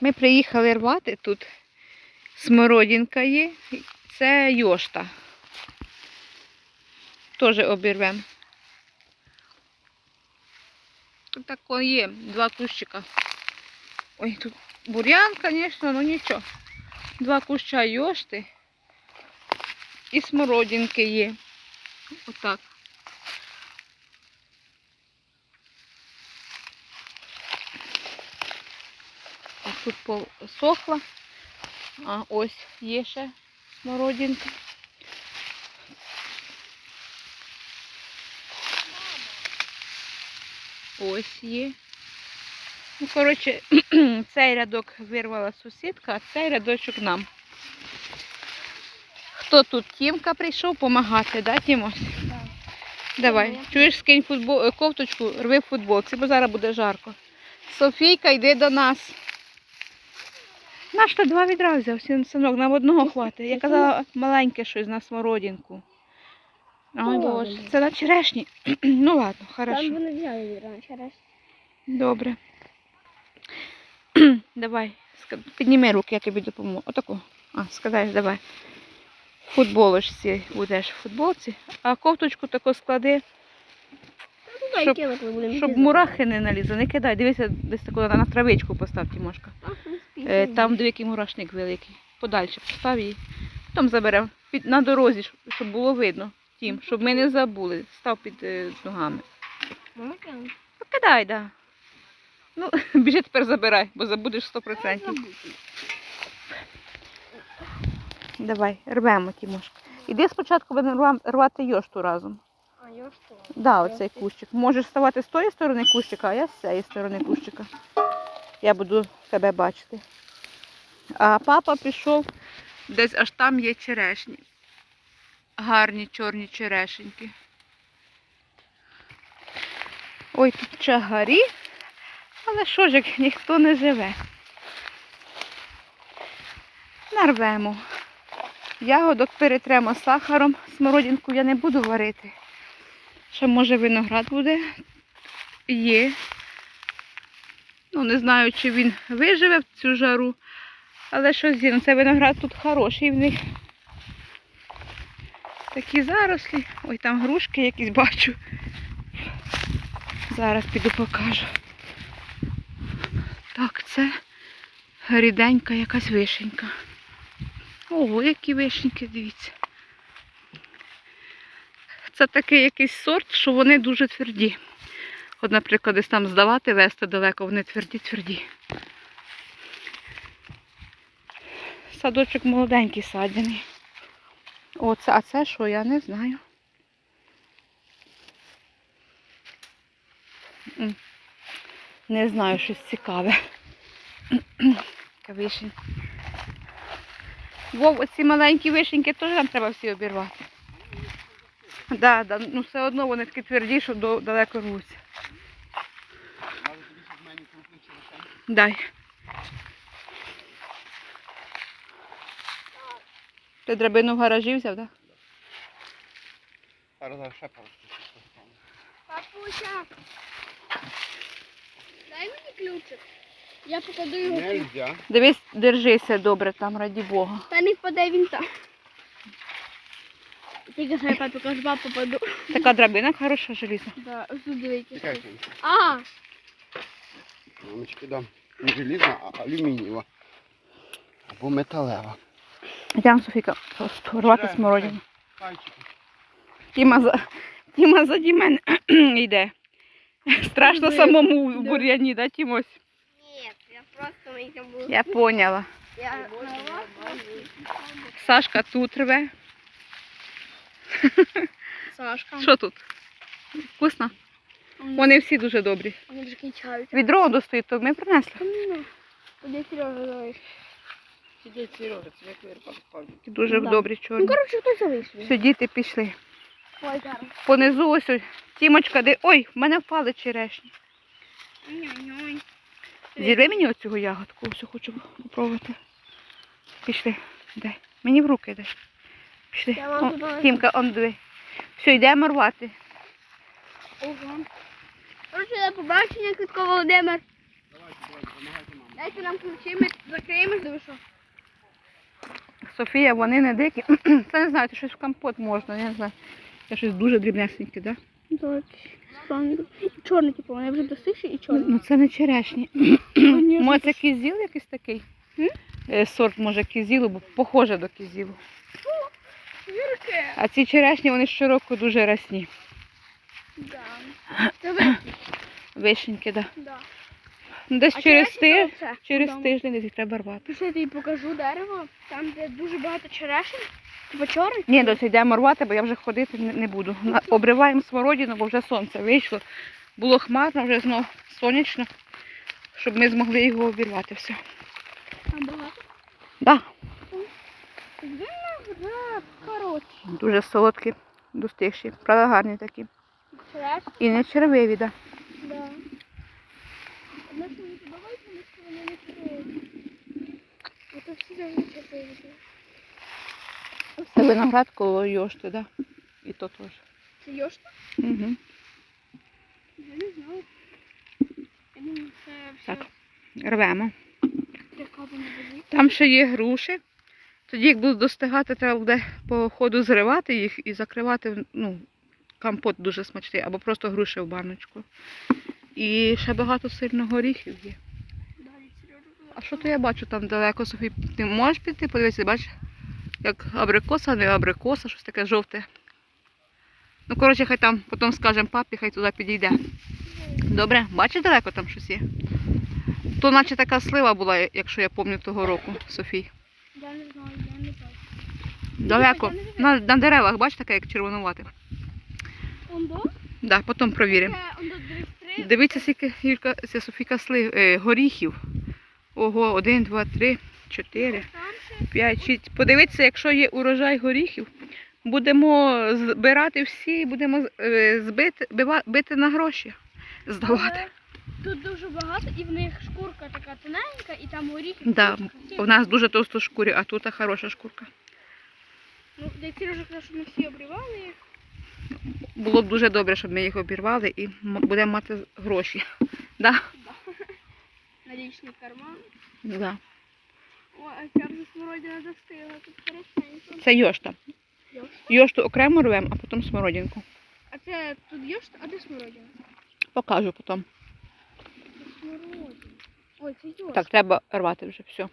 Ми приїхали рвати тут. Смородинка є. Це йошта. Теж обірвемо. Тут так о, є, два кущика. Ой, тут бур'ян, звісно, ну нічого. Два куща йошти і смородинки є. Отак. Тут посохла. А ось є ще смородинка. Ось є. Ну, коротше, цей рядок вирвала сусідка, а цей рядочок нам. Хто тут? Тімка прийшов допомагати, да, Тімось? Давай, Ага. чуєш, скинь футбол, е, кофточку, рви в футболці, бо зараз буде жарко. Софійка, йди до нас. Наш то два відра взяв, син- синок, нам одного хватить. Я казала маленьке щось на смородинку. Ой, Ну, боже, це на черешні. ну ладно, хорошо. Там вони взяли раніше раз. Добре. давай, підніми руки, я тобі допоможу. Отаку. А, складаєш, давай. В футболочці будеш в футболці, а кофточку таку склади, Ну, Щоб- щоб мурахи не налізли. Не кидай, дивися, десь таку на на травичку постав, Тімошка. за- Е, Там який мурашник великий. Подальше постав її. Потім заберемо на дорозі, щоб- було видно. Тім, щоб ми не забули. Став під е, ногами. Покидай, так. Да. Ну, біжи тепер забирай, бо забудеш 100%. Давай, рвемо, Тімошка. Іди спочатку будемо рвати йошту разом. А я що? Да, оцей кущик. Можеш ставати з тої сторони кущика, а я з цієї сторони кущика. Я буду тебе бачити. А папа пішов, десь аж там є черешні. Гарні чорні черешеньки. Ой, тут чагарі. Але що ж, як ніхто не живе. Нарвемо. Ягодок перетремо сахаром. Смородинку я не буду варити. Ще може виноград буде. Є. Ну, не знаю, чи він виживе в цю жару. Але є. Ну, це виноград тут хороший в них. Такі зарослі. Ой, там грушки якісь бачу. Зараз піду покажу. Так, це ріденька якась вишенька. Ого, які вишеньки, дивіться. Це такий якийсь сорт, що вони дуже тверді. От, наприклад, десь там здавати, вести далеко, вони тверді-тверді. Садочок молоденький садяний. Оце, а це що, я не знаю. Не знаю, щось цікаве. Вишень. Вов, оці маленькі вишеньки теж нам треба всі обірвати. Да, да, ну все одно вони такі тверді, що до, далеко рвуться. Дай. Ти драбину в гаражі взяв, так? Зараз ще пару Папуся, дай мені ключик. Я покладу його. Нельзя. Дивись, держися добре там, раді Бога. Та не впаде він там. Тільки хай папі каже, папа попаду. Така драбина хороша желізна. Да, ось тут дивіться. Чекай, А, мамочки дам. Не желізна, а алюмінієва. Або металева. Йдемо, Софіка, рвати смородину. Пальчики. Тіма за Тіма заді мене йде. Страшно самому в бур'яні, да, Тімось? Ні, я просто мені буду. Я поняла. Я на Сашка тут рве. Сашка. Що тут? Вкусно? Вони всі дуже добрі. Вони вже кінчають. Відро достоїть, то ми принесли. Ну, Куди Сережа залиш? Сидіть, Сережа, це як вирпав справді. Дуже Да. добрі Ну, чорні. коротше, хто залишив? Все, діти пішли. Ой, зараз. Понизу ось. ось. Тімочка, де. Ой, в мене впали черешні. Ой-ой-ой. Зірви мені оцю ягодку, ось хочу попробувати. Пішли. Дай. Мені в руки дай. Пішли. Я вам О, Тімка, он диви. Все, йдемо рвати. Ого. Коротше, до побачення, Квітко Володимир. Давайте, давайте, допомагайте мамі. Дайте нам ключі, ми закриємо, диви що. Софія, вони не дикі. Це не знаю, це щось в компот можна, я не знаю. Це щось дуже дрібнесеньке, так? Так, спангер. Чорний, типу, вони вже достигші і Да? чорний. Ну це не черешні. Може це кізіл якийсь такий? М? Е, Сорт може кізілу, бо похоже до кізілу. Вірке. А ці черешні, вони щороку дуже рясні. Да. Це ви. Вишеньки, да. Да. Ну, Десь А через, черешні тиж... то це, через вдома. тиждень їх треба рвати. Пішли, я тобі покажу дерево, там, де дуже багато черешень. Типу чорний. Ні, досі йдемо рвати, бо я вже ходити не, не буду. На- Обриваємо смородину, бо вже сонце вийшло. Було хмарно, вже знов сонячно, щоб ми змогли його обірвати все. Там багато. Да. Дуже солодкі, достигші, правда гарні такі. І не червиві, да. да. Це виноград коло йошти, да. І то теж. Це йошта? Угу. Я не знаю. Я думаю, це все Так. Рвемо. Там ще є груші. Тоді, як будуть достигати, треба буде по ходу зривати їх і закривати, ну, компот дуже смачний, або просто груші в баночку. І ще багато сильно горіхів є. А що то я бачу там далеко, Софій? Ти можеш піти? Подивитися, бачиш? Як абрикоса, не абрикоса, щось таке жовте. Ну, коротше, хай там потім скажемо папі, хай туди підійде. Добре, бачиш далеко там щось є? То наче така слива була, якщо я пам'ятаю того року, Софій. Далеко. На, на деревах, бачиш, таке, як червонувати. Ондо? Да, потім провіримо. Це ондо 33. Дивіться, скільки Юлька, ця Софійка слив, е, горіхів. Ого, один, два, три, чотири, п'ять, шість. Подивіться, якщо є урожай горіхів, будемо збирати всі, будемо е, збити, бити на гроші, здавати. Тут дуже багато, і в них шкурка така тоненька, і там горіхи. Да. У нас дуже товсто шкурі, а тут хороша шкурка. Ну, де Сережа казав, що ми всі обривали їх. Було б дуже добре, щоб ми їх обірвали і будемо мати гроші. Да? На лічний карман. Да. О, а ця вже смородина достигла, тут хорошенько. Це йошта. Йошта. Йошту окремо рвемо, а потім смородинку. А це тут йошта, а де смородина? Покажу потім. Це смородина. Ой, це йошта. Так, треба рвати вже все.